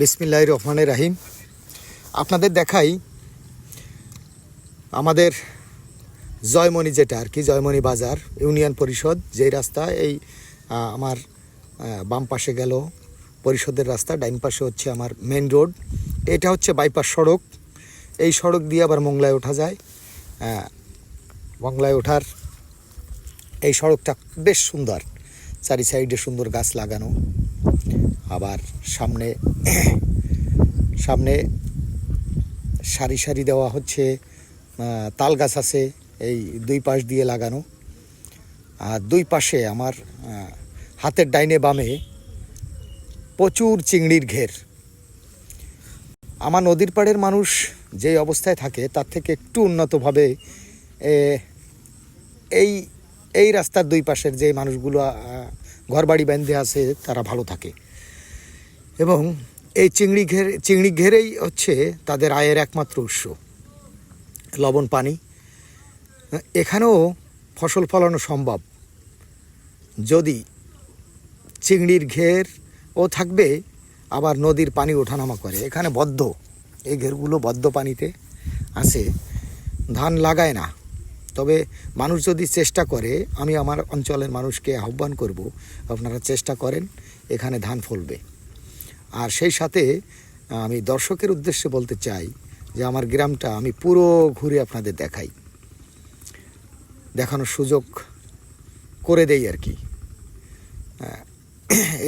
বিসমিল্লাহ রহমানের রাহিম। আপনাদের দেখাই আমাদের জয়মণি যেটা আর কি, জয়মণি বাজার, ইউনিয়ন পরিষদ, যেই রাস্তা, এই আমার বাম পাশে গেল পরিষদের রাস্তা, ডাইন পাশে হচ্ছে আমার মেন রোড এটা হচ্ছে বাইপাস সড়ক। এই সড়ক দিয়ে আবার মংলায় ওঠা যায়। মোংলায় ওঠার এই সড়কটা বেশ সুন্দর। চারি সাইডে সুন্দর গাছ লাগানো। আবার সামনে সামনে সারি সারি দেওয়া হচ্ছে তাল গাছ আছে এই দুই পাশ দিয়ে লাগানো। আর দুই পাশে আমার হাতের ডাইনে বামে প্রচুর চিংড়ির ঘের। আমার নদীর পাড়ের মানুষ যেই অবস্থায় থাকে, তার থেকে একটু উন্নতভাবে এই এই রাস্তার দুই পাশের যে মানুষগুলো ঘরবাড়ি বেঁধে আসে, তারা ভালো থাকে। এবং এই চিংড়ি ঘের, চিংড়ি ঘেরেই হচ্ছে তাদের আয়ের একমাত্র উৎস, লবণ, পানি। এখানেও ফসল ফলানো সম্ভব। যদি চিংড়ির ঘের ও থাকবে, আবার নদীর পানি ওঠানামা করে। এখানে বদ্ধ, এই ঘেরগুলো বদ্ধ পানিতে আছে ধান লাগায় না। তবে মানুষ যদি চেষ্টা করে, আমি আমার অঞ্চলের মানুষকে আহ্বান করব, আপনারা চেষ্টা করেন, এখানে ধান ফলবে। আর সেই সাথে, আমি দর্শকের উদ্দেশ্যে বলতে চাই যে আমার গ্রামটা আমি পুরো ঘুরে আপনাদের দেখাই। দেখানোর সুযোগ করে দেই আর কি।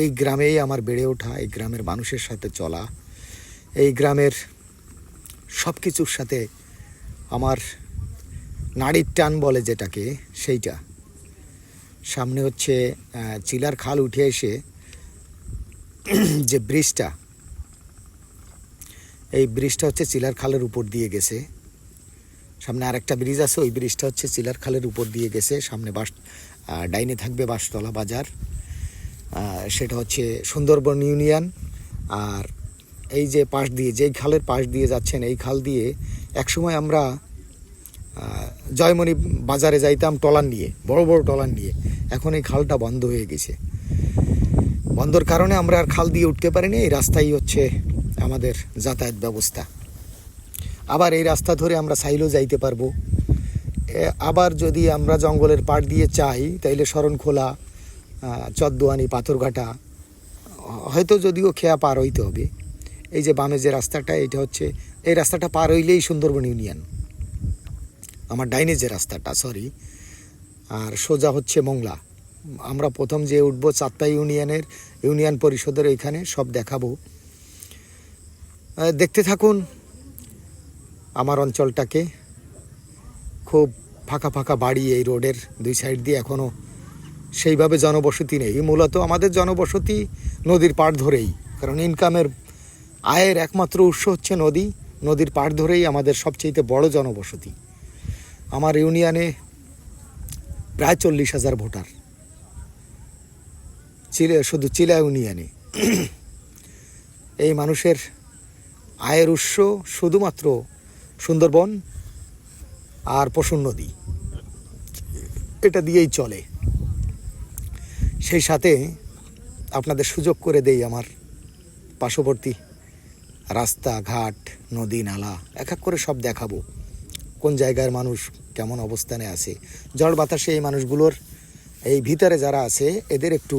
এই গ্রামেই আমার বেড়ে ওঠা, এই গ্রামের মানুষের সাথে চলা, এই গ্রামের সব কিছুর সাথে আমার নাড়ির টান বলে যেটাকে, সেইটা। সামনে হচ্ছে চিলার খাল উঠে এসে যে ব্রিজটা, এই ব্রিজটা হচ্ছে চিলার খালের উপর দিয়ে গেছে। সামনে আরেকটা ব্রিজ আছে, ওই ব্রিজটা হচ্ছে চিলার খালের উপর দিয়ে গেছে। সামনে বাস ডাইনে থাকবে বাসতলা বাজার। সেটা হচ্ছে সুন্দরবন ইউনিয়ন। আর এই যে পাশ দিয়ে, যেই খালের পাশ দিয়ে যাচ্ছেন, এই খাল দিয়ে একসময় আমরা জয়মণি বাজারে যাইতাম টলার নিয়ে, বড় বড় টলার নিয়ে। এখন এই খালটা বন্ধ হয়ে গেছে। বন্ধর কারণে আমরা আর খাল দিয়ে উঠতে পারিনি, এই রাস্তাই হচ্ছে আমাদের যাতায়াত ব্যবস্থা। আবার এই রাস্তা ধরে আমরা সাইলেও যাইতে পারব। আবার যদি আমরা জঙ্গলের পাড় দিয়ে চাই, তাইলে শরণখোলা চদ্দোয়ানি, পাথরঘাটা, হয়তো যদিও খেয়া পার হইতে হবে। এই যে বামে যে রাস্তাটা, এটা হচ্ছে, এই রাস্তাটা পার হইলেই সুন্দরবন ইউনিয়ন। আমার ডাইনে যে রাস্তাটা সরি আর সোজা হচ্ছে মংলা। আমরা প্রথম যে উঠবো চাত্তা ইউনিয়নের, ইউনিয়ন পরিষদের এখানে সব দেখাবো। দেখতে থাকুন আমার অঞ্চলটাকে। খুব ফাঁকা ফাঁকা বাড়ি এই রোডের দুই সাইড দিয়ে এখনও সেইভাবে জনবসতি নেই। মূলত আমাদের জনবসতি নদীর পাড় ধরেই, কারণ ইনকামের আয়ের একমাত্র উৎস হচ্ছে নদী। নদীর পাড় ধরেই আমাদের সবচেয়ে বড় জনবসতি। আমার ইউনিয়নে প্রায় চল্লিশ হাজার ভোটার। চিলে, শুধু চিলা ইউনিয়নে। এই মানুষের আয়ের উৎস শুধুমাত্র সুন্দরবন আর পশুর নদী। এটা দিয়েই চলে। সেই সাথে আপনাদের সুযোগ করে দেই আমার পার্শ্ববর্তী রাস্তা ঘাট নদী, নালা, এক এক করে সব দেখাবো। কোন জায়গার মানুষ কেমন অবস্থানে আছে? ঝড় বাতাসে এই মানুষগুলোর এই ভিতরে যারা আছে, এদের একটু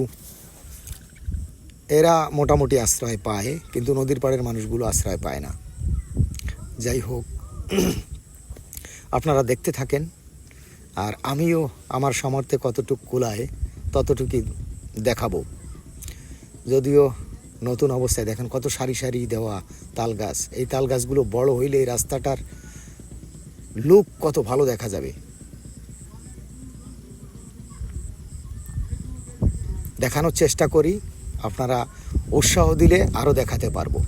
এরা মোটামুটি আশ্রয় পায়, কিন্তু নদীর পাড়ের মানুষগুলো আশ্রয় পায় না। যাই হোক, আপনারা দেখতে থাকেন, আর আমিও আমার সামর্থ্যে কতটুকু কুলায়, ততটুকুই দেখাবো। যদিও নতুন অবস্থায় দেখেন কত সারি সারি দেওয়া তাল গাছ। এই তাল গাছগুলো বড় হইলে এই রাস্তাটার লুক কত ভালো দেখা যাবে। দেখানোর চেষ্টা করি, আপনারা উৎসাহ দিলে আরও দেখাতে পারব।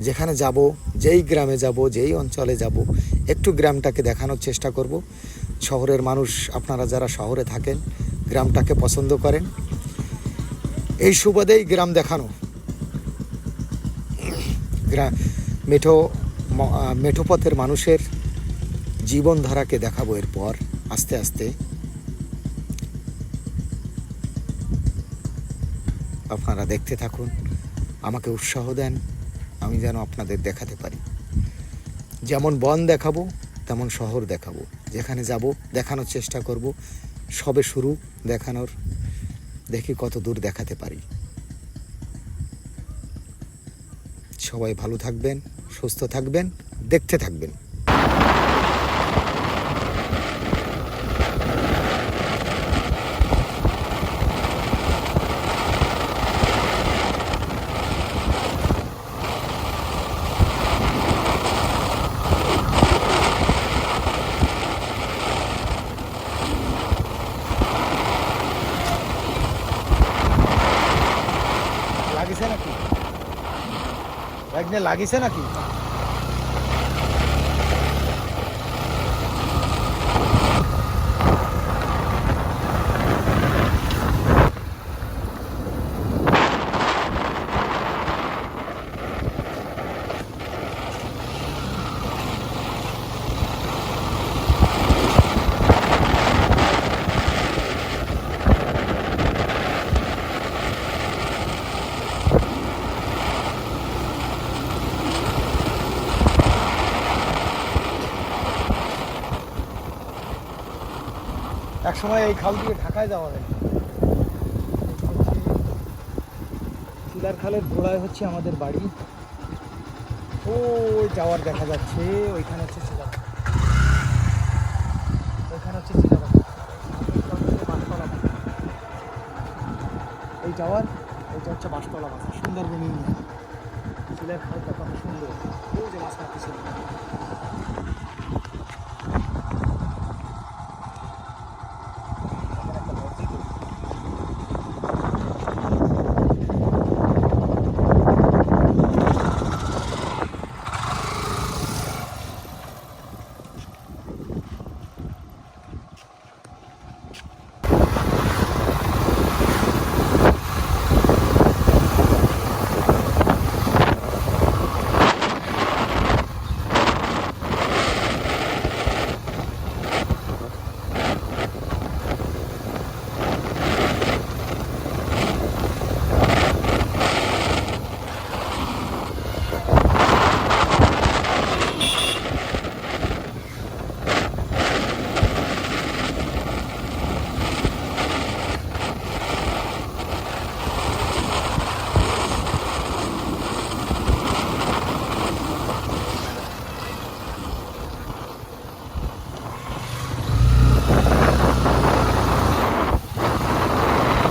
যেখানে যাব, যেই গ্রামে যাব, যেই অঞ্চলে যাব, একটু গ্রামটাকে দেখানোর চেষ্টা করব। শহরের মানুষ, আপনারা যারা শহরে থাকেন, গ্রামটাকে পছন্দ করেন। এই সুবাদেই গ্রাম দেখানো। গ্রা- মেঠো মেঠোপথের মানুষের জীবনধারাকে দেখাবো এরপর, আস্তে আস্তে। আপনারা দেখতে থাকুন, আমাকে উৎসাহ দেন, আমি যেন আপনাদের দেখাতে পারি। যেমন বন দেখাবো, তেমন শহর দেখাবো। যেখানে যাব, দেখানোর চেষ্টা করব, সবে শুরু দেখানোর। দেখি কত দূর দেখাতে পারি। সবাই ভালো থাকবেন, সুস্থ থাকবেন, দেখতে থাকবেন। একদিনে লাগিছে নাকি এক সময় এই খাল দিয়ে ঢাকায় যাওয়া যায়। চিলার খালের গোড়ায় হচ্ছে আমাদের বাড়ি। ও যাওয়ার দেখা যাচ্ছে, ওইখানে হচ্ছে চিলার ওইখানে হচ্ছে বাজার। এই যাওয়ার ওইটা হচ্ছে বাঁশতলা বাজার সুন্দরবন চিলার খালটা কত সুন্দর ও যে মাছ মারতেছে এখানে একটা মসজিদ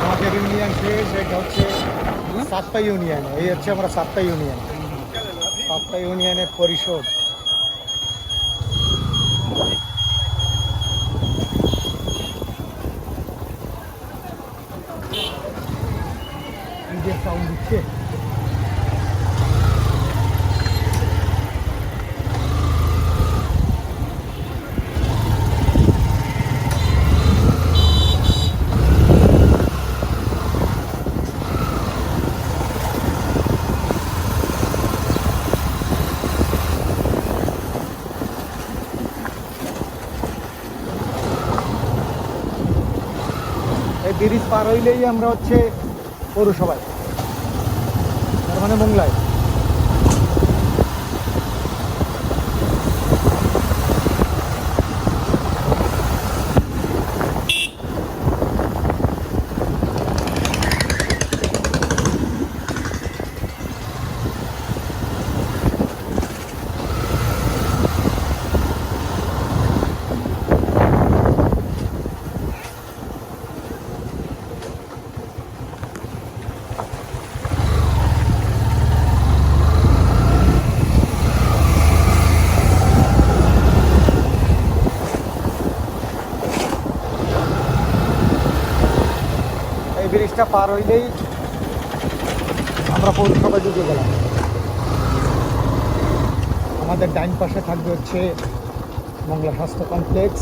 আমাদের ইউনিয়ন শেষ এটা হচ্ছে সাতটা ইউনিয়ন এই হচ্ছে আমরা সাতটা ইউনিয়ন। সাতটা ইউনিয়নের পরিষদ। সাউন্ড দিচ্ছে এই ব্রিজ পার হইলেই আমরা হচ্ছে পৌরসভায়। তার মানে মোংলায়। ব্রিজটা পার হইলেই আমরা পৌরসভায় ঢুকে গেলাম। আমাদের ডাইন পাশে থাকবে হচ্ছে মংলা স্বাস্থ্য কমপ্লেক্স।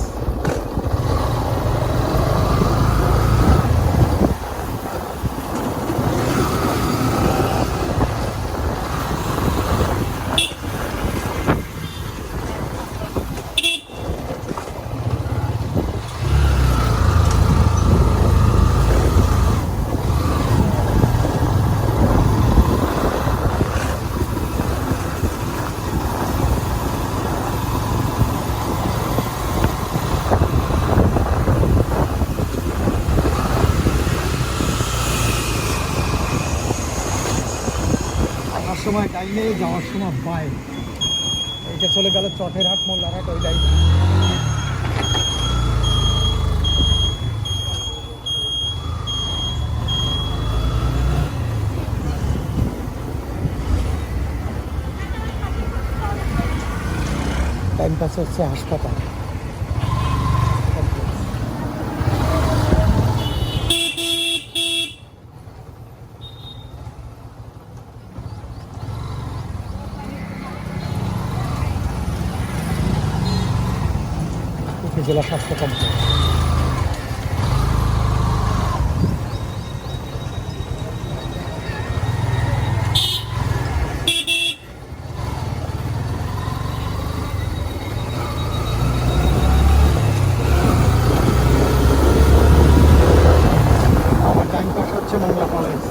সময় ডাইনে যাওয়ার সময় বাই এটা চলে গেল চটের হাট মোল্লার হাট ওই ডাইনে টাইম পাস হচ্ছে হাসপাতাল। উপজেলা স্বাস্থ্য কমপ্লেক্স আমার টাইম পাস হচ্ছে মংলা কলেজ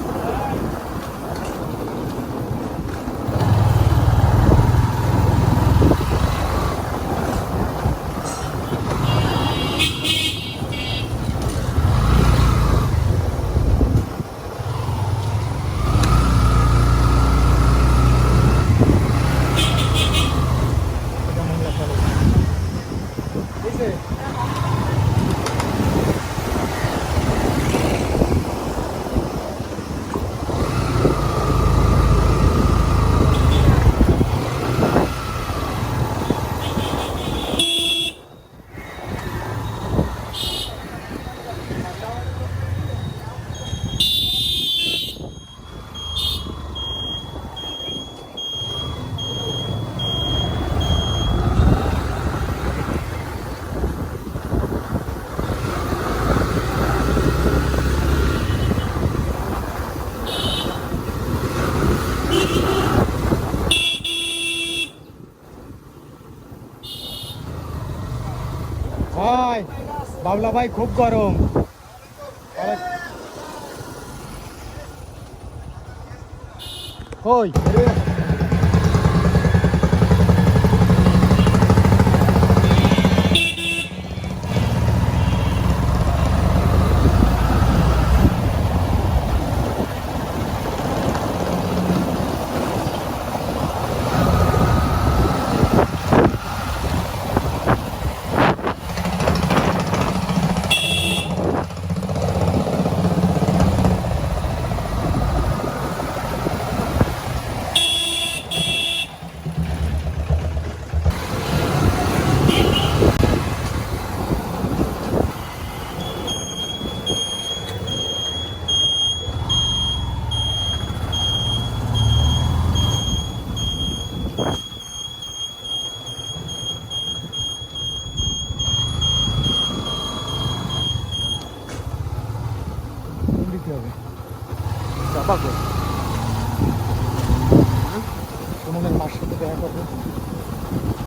এটা মংলা কলেজ বুঝলে ভাই বাবলা ভাই খুব গরম। কই?